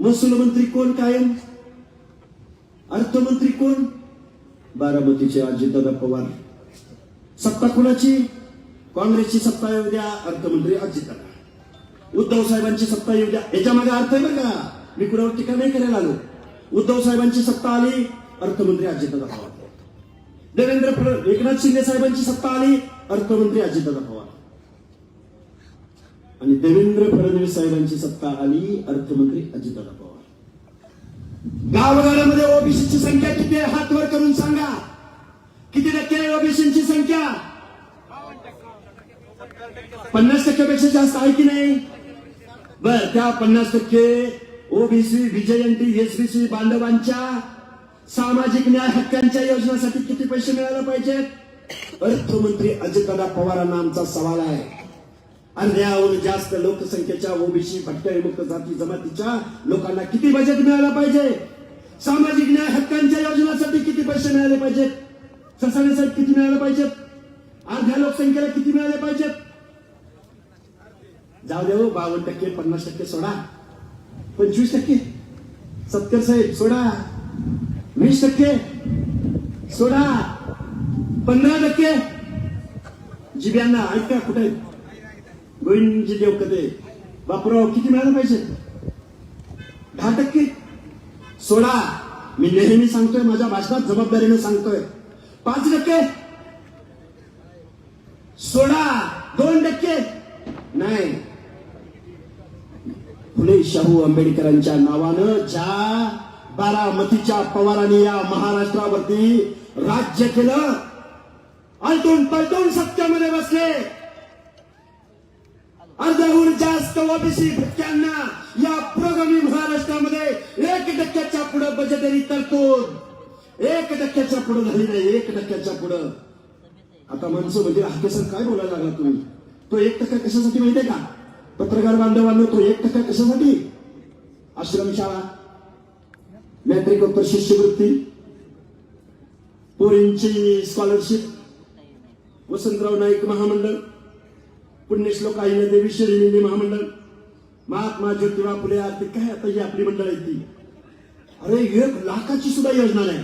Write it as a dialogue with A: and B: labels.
A: महसूल मंत्री कोण कायम? अर्थमंत्री कोण? बारामतीचे अजितदादा पवार. सत्ता कुणाची? काँग्रेसची सत्ता येऊ द्या अर्थमंत्री अजितदादा उद्धव साहेबांची सत्ता येऊ द्या. याच्या मागे अर्थ आहे बरं का? मी कुणावर टीका नाही करायला आलो. उद्धव साहेबांची सत्ता आली अर्थमंत्री अजितदादा पवार. देवेंद्र फड- एकनाथ शिंदे साहेबांची सत्ता आली अर्थमंत्री अजितदादा पवार. आणि देवेंद्र फडणवीस साहेबांची सत्ता आली अर्थमंत्री अजितदादा पवार. गावगाड्यामध्ये ओबीसीची संख्या किती आहे हात वर करून सांगा. किती टक्के आहे ओबीसीची संख्या? पन्नास टक्क्यापेक्षा जास्त आहे की नाही? बर त्या पन्नास टक्के ओबीसी विजयंती एसबीसी बांधवांच्या सामाजिक न्याय हक्कांच्या योजनेसाठी किती पैसे मिळायला पाहिजेत? अर्थमंत्री अजितदादा पवारांना आमचा सवाल आहे. अर्ध्याहून जास्त लोकसंख्येच्या ओबीसी भटक्या विमुक्त जाती जमातीच्या लोकांना किती बजेट मिळायला पाहिजे? सामाजिक न्याय हक्कांच्या योजनासाठी किती पैसे मिळाले पाहिजेत? ससाणे साहेब किती मिळाले पाहिजेत? अर्ध्या लोकसंख्येला किती मिळाले पाहिजेत? जाऊ देऊ हो, बावन्न टक्के पन्नास टक्के सोडा. पंचवीस टक्के. सत्तर साहेब सोडा. वीस टक्के. सोडा. पंधरा टक्के. जिब्यांना ऐका कुठे गोविंदजी देवकते बापराव किती मिळालं पाहिजे दहा टक्के सोडा मी नेहमी सांगतोय माझ्या भाषणात जबाबदारीने सांगतोय पाच टक्के सोडा दोन टक्के नाही फुले शाहू आंबेडकरांच्या नावानं ज्या बारामतीच्या पवारांनी या महाराष्ट्रावरती राज्य केलं आलटून पलटून सत्तेमध्ये बसले अर्धाहून जास्त ओबीसी भटक्यांना या पुरोगामी महाराष्ट्रामध्ये एक टक्क्याच्या पुढे बजेटरी तरतूद. एक टक्क्याच्या पुढे झाली नाही एक टक्क्याच्या पुढं. आता माणसं म्हणजे हाकेसर काय बोलायला लागला तुम्ही? तो एक टक्का कशासाठी माहितीये का? पत्रकार बांधवांना तो एक टक्का कशासाठी? आश्रमशाळा मॅट्रिकोत्तर शिष्यवृत्ती पोरींची स्कॉलरशिप वसंतराव नाईक महामंडळ पुण्यश्लोक देवी शिरिणी महामंडळ. महात्मा ज्योतिबा फुले आरती काय आता ही आपली मंडळ आहे ती? अरे एक लाखाची सुद्धा योजना नाही.